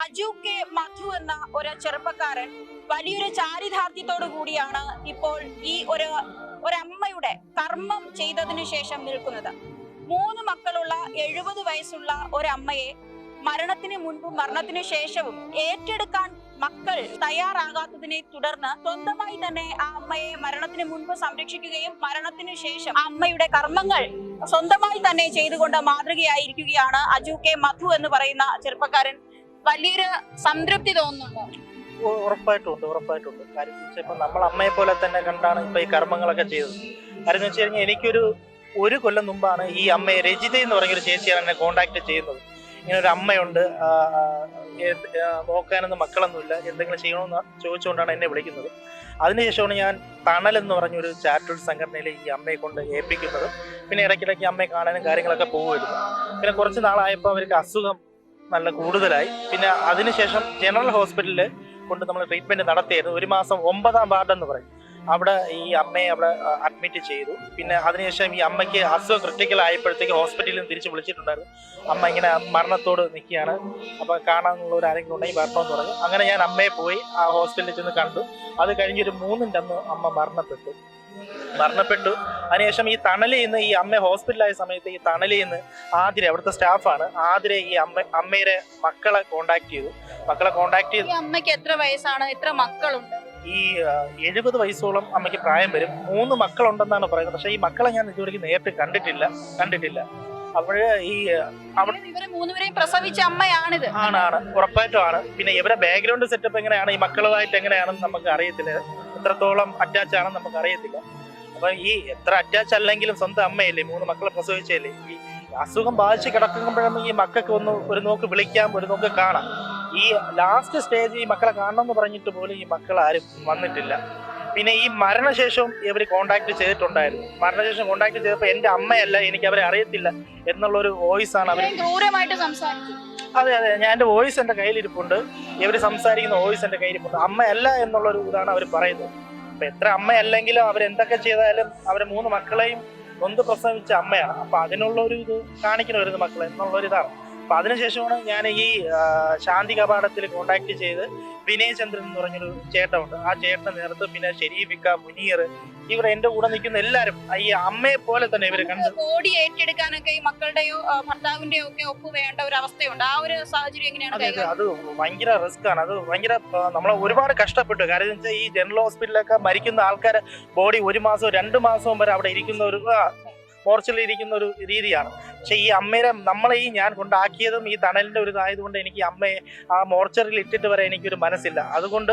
Aju K മധു എന്ന ഒരു ചെറുപ്പക്കാരൻ വലിയൊരു ചാരിതാർത്ഥ്യത്തോടു കൂടിയാണ് ഇപ്പോൾ ഈ ഒരു ഒരമ്മയുടെ കർമ്മം ചെയ്തതിനു ശേഷം നിൽക്കുന്നത്. മൂന്ന് മക്കളുള്ള എഴുപത് വയസ്സുള്ള ഒരമ്മയെ മരണത്തിന് മുൻപും മരണത്തിനു ശേഷവും ഏറ്റെടുക്കാൻ മക്കൾ തയ്യാറാകാത്തതിനെ തുടർന്ന് സ്വന്തമായി തന്നെ ആ അമ്മയെ മരണത്തിന് മുൻപ് സംരക്ഷിക്കുകയും മരണത്തിന് ശേഷം അമ്മയുടെ കർമ്മങ്ങൾ സ്വന്തമായി തന്നെ ചെയ്തുകൊണ്ട് മാതൃകയായിരിക്കുകയാണ് അജു കെ മധു എന്ന് പറയുന്ന ചെറുപ്പക്കാരൻ. വലിയൊരു സംതൃപ്തി തോന്നുന്നുണ്ടോ? ഉറപ്പായിട്ടുണ്ട് ഉറപ്പായിട്ടുണ്ട്. ഉറപ്പായിട്ടും കാര്യം ഇപ്പൊ നമ്മൾ അമ്മയെ പോലെ തന്നെ കണ്ടാണ് ഇപ്പൊ ഈ കർമ്മങ്ങളൊക്കെ ചെയ്തത്. കാര്യം വെച്ച് കഴിഞ്ഞാൽ എനിക്കൊരു ഒരു കൊല്ലം മുമ്പാണ് ഈ അമ്മയെ രജിത എന്ന് പറഞ്ഞൊരു ചേച്ചിയാണ് എന്നെ കോണ്ടാക്ട് ചെയ്യുന്നത്. ഇങ്ങനെ ഒരു അമ്മയുണ്ട് നോക്കാനൊന്നും മക്കളൊന്നുമില്ല എന്തെങ്കിലും ചെയ്യണമെന്ന് ചോദിച്ചുകൊണ്ടാണ് എന്നെ വിളിക്കുന്നത്. അതിനുശേഷമാണ് ഞാൻ തണൽ എന്ന് പറഞ്ഞൊരു ചാരിറ്റബിൾ സംഘടനയിൽ ഈ അമ്മയെ കൊണ്ട് ഏൽപ്പിക്കുന്നത്. പിന്നെ ഇടയ്ക്കിടയ്ക്ക് അമ്മയെ കാണാനും കാര്യങ്ങളൊക്കെ പോകുമായിരുന്നു പിന്നെ കുറച്ച് നാളായപ്പോൾ അവർക്ക് അസുഖം നല്ല കൂടുതലായി. പിന്നെ അതിനുശേഷം ജനറൽ ഹോസ്പിറ്റലിൽ കൊണ്ട് നമ്മൾ ട്രീറ്റ്മെന്റ് നടത്തിയായിരുന്നു. ഒരു മാസം ഒമ്പതാം വാർഡ് എന്ന് പറയും. അവിടെ ഈ അമ്മയെ അവിടെ അഡ്മിറ്റ് ചെയ്തു. പിന്നെ അതിനുശേഷം ഈ അമ്മയ്ക്ക് അസുഖം ക്രിട്ടിക്കൽ ആയപ്പോഴത്തേക്ക് ഹോസ്പിറ്റലിൽ നിന്ന് തിരിച്ച് വിളിച്ചിട്ടുണ്ടായിരുന്നു. അമ്മ ഇങ്ങനെ മരണത്തോട് നിൽക്കുകയാണ്. അപ്പൊ കാണാനുള്ളവർ ആരെങ്കിലും ഉണ്ടെങ്കിൽ വരണമെന്ന് പറഞ്ഞു. അങ്ങനെ ഞാൻ അമ്മയെ പോയി ആ ഹോസ്പിറ്റലിൽ ചെന്ന് കണ്ടു. അത് കഴിഞ്ഞൊരു മൂന്നിന്റെ അന്ന് അമ്മ മരണപ്പെട്ടു. മരണപ്പെട്ടു. അതിനുശേഷം ഈ തണലിൽ നിന്ന് ഈ അമ്മ ഹോസ്പിറ്റലായ സമയത്ത് ഈ തണലിൽ നിന്ന് ആതിര അവിടുത്തെ സ്റ്റാഫാണ് ആതിര ഈ അമ്മ അമ്മയുടെ മക്കളെ കോണ്ടാക്ട് ചെയ്തു. മക്കളെ കോണ്ടാക്ട് ചെയ്തു ഈ അമ്മയ്ക്ക് എത്ര വയസ്സാണ്? എത്ര മക്കളുണ്ട്? ഈ എഴുപത് വയസ്സോളം അമ്മയ്ക്ക് പ്രായം വരും. മൂന്ന് മക്കളുണ്ടെന്നാണ് പറയുന്നത്. പക്ഷേ ഈ മക്കളെ ഞാൻ ഇതുവരെയ്ക്ക് നേരിട്ട് കണ്ടിട്ടില്ല കണ്ടിട്ടില്ല. അപ്പോഴ് ഈ മൂന്നുപേരെയും പ്രസവിച്ച അമ്മയാണിത്. ആണാണ് ഉറപ്പായിട്ടും ആണ്. പിന്നെ ഇവരെ ബാക്ക്ഗ്രൗണ്ട് സെറ്റപ്പ് എങ്ങനെയാണ്? ഈ മക്കളുമായിട്ട് എങ്ങനെയാണെന്ന് നമുക്ക് അറിയത്തില്ല. എത്രത്തോളം അറ്റാച്ച് ആണെന്ന് നമുക്ക് അറിയത്തില്ല അപ്പൊ ഈ എത്ര അറ്റാച്ച് അല്ലെങ്കിലും സ്വന്തം അമ്മയല്ലേ മൂന്ന് മക്കളെ പ്രസവിച്ചല്ലേ ഈ അസുഖം ബാധിച്ച് കിടക്കുമ്പോഴും ഈ മക്കൾക്ക് ഒന്ന് ഒരു നോക്ക് വിളിക്കാം ഒരു നോക്ക് കാണാം. ഈ ലാസ്റ്റ് സ്റ്റേജ് ഈ മക്കളെ കാണണം എന്ന് പറഞ്ഞിട്ട് പോലും ഈ മക്കൾ ആരും വന്നിട്ടില്ല. പിന്നെ ഈ മരണശേഷവും ഇവർ കോണ്ടാക്ട് ചെയ്തിട്ടുണ്ടായിരുന്നു. മരണശേഷം കോണ്ടാക്ട് ചെയ്തപ്പോൾ എന്റെ അമ്മയല്ല എനിക്ക് അവരെ അറിയത്തില്ല. എന്നുള്ളൊരു വോയിസ് ആണ് അവർ ക്രൂരമായിട്ട് സംസാരിച്ചു. അതെ അതെ. ഞാൻ എന്റെ വോയിസ് എന്റെ കയ്യിലിരിപ്പുണ്ട്. ഇവർ സംസാരിക്കുന്ന വോയിസ് എന്റെ കയ്യിലിരിപ്പുണ്ട്. അമ്മയല്ല എന്നുള്ളൊരു ഇതാണ് അവർ പറയുന്നത്. അപ്പൊ എത്ര അമ്മയല്ലെങ്കിലും അവരെന്തൊക്കെ ചെയ്താലും അവരെ മൂന്ന് മക്കളെയും ഒന്ന് പ്രസവിച്ച അമ്മയാണ്. അപ്പൊ അതിനുള്ള ഒരു ഇത് കാണിക്കണം വരുന്ന മക്കളെ എന്നുള്ള ഒരു ഇതാണ് അപ്പൊ അതിനുശേഷമാണ് ഞാൻ ഈ ശാന്തി കപാടത്തിൽ കോണ്ടാക്ട് ചെയ്ത് വിനയ് ചന്ദ്രൻ എന്ന് പറഞ്ഞൊരു ചേട്ടനുണ്ട്. ആ ചേട്ടൻ നേരത്തെ പിന്നെ ഷെരീഫിക്ക മുനീർ ഇവർ എന്റെ കൂടെ നിൽക്കുന്ന എല്ലാരും ഈ അമ്മയെ പോലെ തന്നെ ഇവർ കണ്ടു ബോഡി ഏറ്റെടുക്കാനൊക്കെ ഈ മക്കളുടെയോ ഭർത്താവിന്റെയോ ഒക്കെ ഒപ്പ് വേണ്ട ഒരു അവസ്ഥയുണ്ട്. ആ ഒരു സാഹചര്യം എങ്ങനെയാണ് അതെ ഭയങ്കര റിസ്ക് ആണ്. അത് ഭയങ്കര നമ്മൾ ഒരുപാട് കഷ്ടപ്പെട്ടു. കാര്യം വെച്ചാൽ ഈ ജനറൽ ഹോസ്പിറ്റലിലൊക്കെ മരിക്കുന്ന ആൾക്കാരെ ബോഡി ഒരു മാസവും രണ്ട് മാസവും വരെ അവിടെ ഇരിക്കുന്ന ഒരു മോർച്ചിൽ ഇരിക്കുന്ന ഒരു രീതിയാണ്. പക്ഷെ ഈ അമ്മയുടെ നമ്മളെ ഈ ഞാൻ കൊണ്ടാക്കിയതും ഈ തണലിന്റെ ഒരു ഇതായതുകൊണ്ട് എനിക്ക് അമ്മയെ ആ മോർച്ചറിൽ ഇട്ടിട്ട് വരെ എനിക്കൊരു മനസ്സില്ല. അതുകൊണ്ട്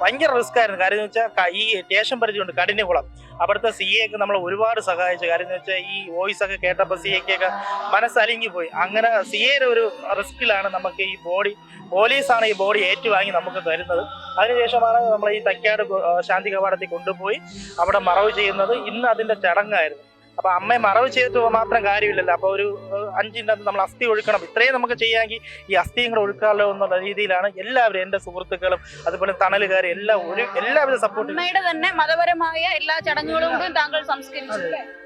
ഭയങ്കര റിസ്ക് ആയിരുന്നു. കാര്യം എന്ന് വെച്ചാൽ ഈ സ്റ്റേഷൻ പരിചയമുണ്ട് കഠിനകുളം. അവിടുത്തെ സി എ ഒക്കെ നമ്മൾ ഒരുപാട് സഹായിച്ചു. കാര്യം എന്ന് വെച്ചാൽ ഈ വോയിസ് ഒക്കെ കേട്ടപ്പോൾ സി എക്കൊക്കെ മനസ്സലിങ്ങി പോയി. അങ്ങനെ സി എയുടെ ഒരു റിസ്കിലാണ് നമുക്ക് ഈ ബോഡി പോലീസാണ് ഈ ബോഡി ഏറ്റുവാങ്ങി നമുക്ക് തരുന്നത്. അതിനുശേഷമാണ് നമ്മൾ ഈ തക്കാട് ശാന്തി കവാടത്തിൽ കൊണ്ടുപോയി അവിടെ മറവ് ചെയ്യുന്നത്. ഇന്ന് അതിന്റെ ചടങ്ങായിരുന്നു. അപ്പൊ അമ്മയെ മറവ് ചെയ്തിട്ട് മാത്രം കാര്യമില്ലല്ലോ. അപ്പൊ ഒരു അഞ്ചിന്റെ നമ്മൾ അസ്ഥി ഒഴുക്കണം. ഇത്രയും നമുക്ക് ചെയ്യാമെങ്കിൽ ഈ അസ്ഥിയും കൂടെ ഒഴുക്കാമല്ലോ എന്നുള്ള രീതിയിലാണ് എല്ലാവരും എന്റെ സുഹൃത്തുക്കളും അതുപോലെ തണലുകാരും എല്ലാം ഒരു എല്ലാവരും സപ്പോർട്ട് അമ്മയുടെ തന്നെ മതപരമായ എല്ലാ ചടങ്ങുകളും താങ്കൾ സംസ്കരിച്ചു?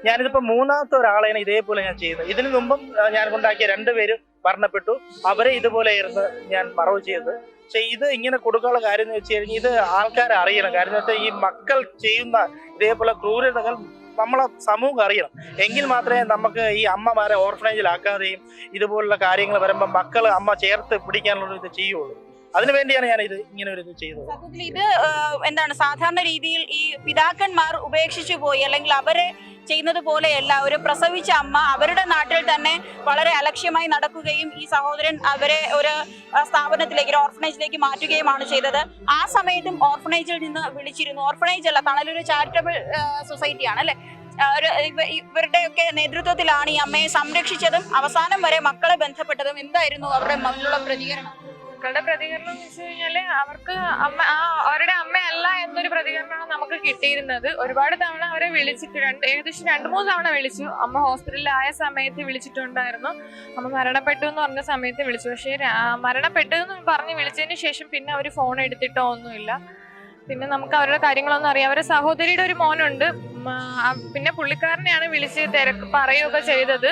ഞാനിതിപ്പോ മൂന്നാമത്തെ ഒരാളെയാണ് ഇതേപോലെ ഞാൻ ചെയ്യുന്നത്. ഇതിനു മുമ്പും ഞാൻ കൊണ്ടാക്കിയ രണ്ടുപേരും മരണപ്പെട്ടു. അവരെ ഇതുപോലെയായിരുന്നു ഞാൻ മറവ് ചെയ്തത്. പക്ഷെ ഇത് ഇങ്ങനെ കൊടുക്കാനുള്ള കാര്യം എന്ന് വെച്ച് കഴിഞ്ഞാൽ ഇത് ആൾക്കാരെ അറിയണം. കാര്യം എന്ന് വെച്ചാൽ ഈ മക്കൾ ചെയ്യുന്ന ഇതേപോലെ ക്രൂരതകൾ നമ്മളെ സമൂഹം അറിയണം. എങ്കിൽ മാത്രമേ നമുക്ക് ഈ അമ്മമാരെ ഓർഫനേജിലാക്കാതെയും ഇതുപോലുള്ള കാര്യങ്ങൾ വരുമ്പോൾ മക്കൾ അമ്മ ചേർത്ത് പിടിക്കാനുള്ള ഇത് ചെയ്യുള്ളൂ. അതിനുവേണ്ടിയാണ് ഞാൻ ഇത് ഇങ്ങനെ ഒരു ചെയ്തത്. ഇത് എന്താണ് സാധാരണ രീതിയിൽ ഈ പിതാക്കന്മാർ ഉപേക്ഷിച്ചു പോയി അല്ലെങ്കിൽ അവരെ ചെയ്യുന്നത് പോലെയല്ല ഒരു പ്രസവിച്ച അമ്മ അവരുടെ നാട്ടിൽ തന്നെ വളരെ അലക്ഷ്യമായി നടക്കുകയും ഈ സഹോദരൻ അവരെ ഒരു സ്ഥാപനത്തിലേക്ക് ഒരു ഓർഫനേജിലേക്ക് മാറ്റുകയുമാണ് ചെയ്തത്. ആ സമയത്തും ഓർഫനേജിൽ നിന്ന് വിളിച്ചിരുന്നു. ഓർഫനേജ് അല്ല തണലൊരു ചാരിറ്റബിൾ സൊസൈറ്റി ആണ് അല്ലെ? ഒരു ഇവ- ഇവരുടെയൊക്കെ നേതൃത്വത്തിലാണ് ഈ അമ്മയെ സംരക്ഷിച്ചതും അവസാനം വരെ മക്കളെ ബന്ധപ്പെട്ടതും. എന്തായിരുന്നു അവരുടെ മുന്നിലുള്ള പ്രതികരണം? മക്കളുടെ പ്രതികരണം എന്ന് വെച്ച് കഴിഞ്ഞാൽ അവർക്ക് അമ്മ ആ അവരുടെ അമ്മയല്ല എന്നൊരു പ്രതികരണമാണ് നമുക്ക് കിട്ടിയിരുന്നത്. ഒരുപാട് തവണ അവരെ വിളിച്ചിട്ട് രണ്ട് ഏകദേശം രണ്ട് മൂന്ന് തവണ വിളിച്ചു. അമ്മ ഹോസ്പിറ്റലിലായ സമയത്ത് വിളിച്ചിട്ടുണ്ടായിരുന്നു. അമ്മ മരണപ്പെട്ടു എന്ന് പറഞ്ഞ സമയത്ത് വിളിച്ചു. പക്ഷേ മരണപ്പെട്ടു എന്ന് പറഞ്ഞ് വിളിച്ചതിന് ശേഷം പിന്നെ അവർ ഫോൺ എടുത്തിട്ടോ ഒന്നുമില്ല. പിന്നെ നമുക്ക് അവരുടെ കാര്യങ്ങളൊന്നും അറിയാം. അവരുടെ സഹോദരിയുടെ ഒരു മോനുണ്ട്. പിന്നെ പുള്ളിക്കാരനെയാണ് വിളിച്ച് തിരക്ക് പറയുകയൊക്കെ ചെയ്തത്.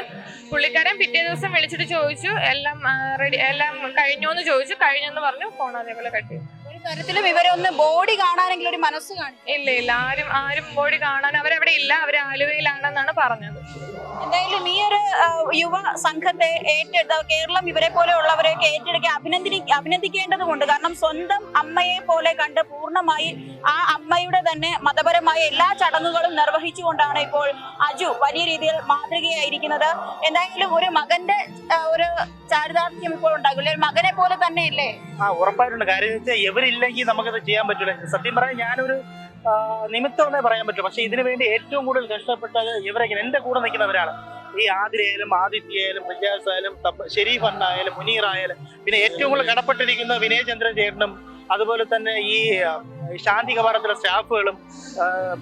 പുള്ളിക്കാരൻ പിറ്റേ ദിവസം വിളിച്ചിട്ട് ചോദിച്ചു എല്ലാം റെഡി എല്ലാം കഴിഞ്ഞോന്ന് ചോദിച്ചു. കഴിഞ്ഞെന്ന് പറഞ്ഞു ഫോൺ അതേപോലെ കട്ടി തരത്തിലും ഇവരെ ഒന്ന് ബോഡി കാണാനെങ്കിലും ഒരു മനസ്സ് കാണും ഇല്ല ഇല്ല. ആരും ആരും ബോഡി കാണാൻ അവരവിടെ ഇല്ല. അവർ ആലുവയിലാണെന്നാണ് പറഞ്ഞത്. എന്തായാലും ഈ യുവ സംഘത്തെ ഏറ്റെടുത്ത കേരളം ഇവരെ പോലെയുള്ളവരെയൊക്കെ ഏറ്റെടുക്കി അഭിനന്ദി അഭിനന്ദിക്കേണ്ടതുണ്ട് കാരണം സ്വന്തം അമ്മയെ പോലെ കണ്ട് പൂർണമായി ആ അമ്മയുടെ തന്നെ മതപരമായ എല്ലാ ചടങ്ങുകളും നിർവഹിച്ചുകൊണ്ടാണ് ഇപ്പോൾ അജു വലിയ രീതിയിൽ മാതൃകയായിരിക്കുന്നത്. എന്തായാലും ഒരു മകന്റെ ഒരു ചാരിതാർത്ഥ്യം ഇപ്പോൾ ഉണ്ടാകില്ല. മകനെ പോലെ തന്നെയല്ലേ? ആ ഉറപ്പായിട്ടുണ്ട്. കാര്യം വെച്ചാൽ ഇവരില്ലെങ്കിൽ നമുക്കത് ചെയ്യാൻ പറ്റില്ല. സത്യം പറയാൻ ഞാനൊരു നിമിത്തമെന്നേ പറയാൻ പറ്റും. പക്ഷെ ഇതിനു വേണ്ടി ഏറ്റവും കൂടുതൽ കഷ്ടപ്പെട്ടത് ഇവരൊക്കെ എന്റെ കൂടെ നിൽക്കുന്നവരാണ് ഈ ആതിരയായാലും ആദിത്യായാലും പ്രജാസ് ആയാലും ഷെരീഫ് അണ്ണായാലും മുനീർ ആയാലും പിന്നെ ഏറ്റവും കൂടുതൽ കടപ്പെട്ടിരിക്കുന്ന വിനയചന്ദ്രൻ ചേട്ടനും അതുപോലെ തന്നെ ഈ ശാന്തി കവാടത്തിലെ സ്റ്റാഫുകളും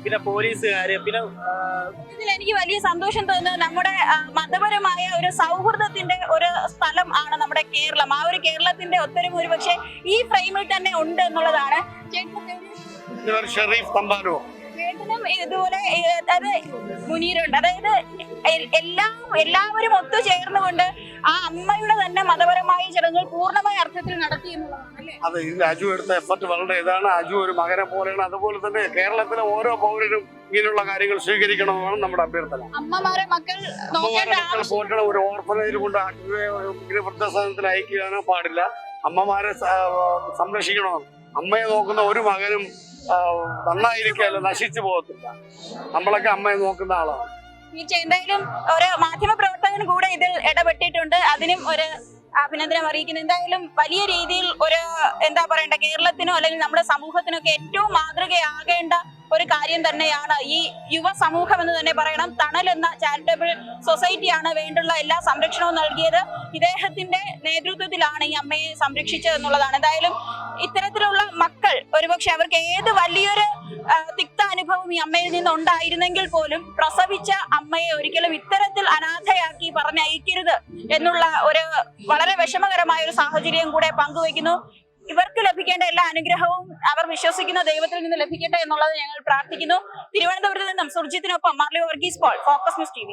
പിന്നെ പോലീസുകാര് പിന്നെ ഇതിൽ എനിക്ക് വലിയ സന്തോഷം തോന്നുന്നത് നമ്മുടെ മതപരമായ ഒരു സൗഹൃദത്തിന്റെ ഒരു സ്ഥലം ആണ് നമ്മുടെ കേരളം. ആ ഒരു കേരളത്തിന്റെ ഒത്തരം ഒരു പക്ഷേ ഈ ഫ്രെയിമിൽ തന്നെ ഉണ്ട് എന്നുള്ളതാണ്. ഷെറീഫ് തമ്പാനോ ചേട്ടനും ഇതുപോലെ അതായത് മുനീരുണ്ട് അതായത് എല്ലാം എല്ലാവരും ഒത്തുചേർന്നുകൊണ്ട് ആ അമ്മയുടെ തന്നെ മതപരമായ ചടങ്ങുകൾ പൂർണമായ അർത്ഥത്തിൽ നടത്തി എന്നുള്ളതാണ് അല്ലേ? അത് ഇത് രാജു എടുത്ത എഫർട്ട് വളരെ ഇതാണ്. അജു ഒരു മകനെ പോലെയാണ്. അതുപോലെ തന്നെ കേരളത്തിലെ ഓരോ പൗരനും ഇങ്ങനെയുള്ള കാര്യങ്ങൾ സ്വീകരിക്കണമെന്നാണ് നമ്മുടെ അഭ്യർത്ഥന. അമ്മമാരെ മക്കൾ പോറ്റണം. ഒരു ഓർഫനേജിൽ കൊണ്ട് ഇങ്ങനെ വൃദ്ധസദനത്തിൽ അയക്കാനോ പാടില്ല. അമ്മമാരെ സംരക്ഷിക്കണമെന്ന്. സംരക്ഷിക്കണം അമ്മയെ നോക്കുന്ന ഒരു മകനും നന്നായിരിക്കല്ല നശിച്ചു പോകത്തില്ല. നമ്മളൊക്കെ അമ്മയെ നോക്കുന്ന ആളാണ്. തീർച്ചയായും ഒരു മാധ്യമ പ്രവർത്തകൻ കൂടെ ഇതിൽ ഇടപെട്ടിട്ടുണ്ട്. അതിനും ഒരു അഭിനന്ദനം അറിയിക്കുന്നു. എന്തായാലും വലിയ രീതിയിൽ ഒരു എന്താ പറയണ്ട കേരളത്തിനോ അല്ലെങ്കിൽ നമ്മുടെ സമൂഹത്തിനോ ഒക്കെ ഏറ്റവും മാതൃകയാകേണ്ട ഒരു കാര്യം തന്നെയാണ്. ഈ യുവ സമൂഹം എന്ന് തന്നെ പറയണം. തണൽ എന്ന ചാരിറ്റബിൾ സൊസൈറ്റിയാണ് വേണ്ടുള്ള എല്ലാ സംരക്ഷണവും നൽകിയത്. ഇദ്ദേഹത്തിന്റെ നേതൃത്വത്തിലാണ് ഈ അമ്മയെ സംരക്ഷിച്ചത് എന്നുള്ളതാണ്. എന്തായാലും ഇത്തരത്തിലുള്ള മക്കൾ ഒരുപക്ഷെ അവർക്ക് ഏത് വലിയൊരു തിക്ത അനുഭവം ഈ അമ്മയിൽ നിന്ന് ഉണ്ടായിരുന്നെങ്കിൽ പോലും പ്രസവിച്ച അമ്മയെ ഒരിക്കലും ഇത്തരത്തിൽ അനാഥയാക്കി പറഞ്ഞയക്കരുത് എന്നുള്ള ഒരു വളരെ വിഷമകരമായ ഒരു സാഹചര്യം കൂടെ പങ്കുവയ്ക്കുന്നു. ഇവർക്ക് ലഭിക്കേണ്ട എല്ലാ അനുഗ്രഹവും അവർ വിശ്വസിക്കുന്ന ദൈവത്തിൽ നിന്ന് ലഭിക്കട്ടെ എന്നുള്ളത് ഞങ്ങൾ പ്രാർത്ഥിക്കുന്നു. തിരുവനന്തപുരത്ത് നിന്നും സുർജിത്തിനൊപ്പം Marly Varghese Paul focus news T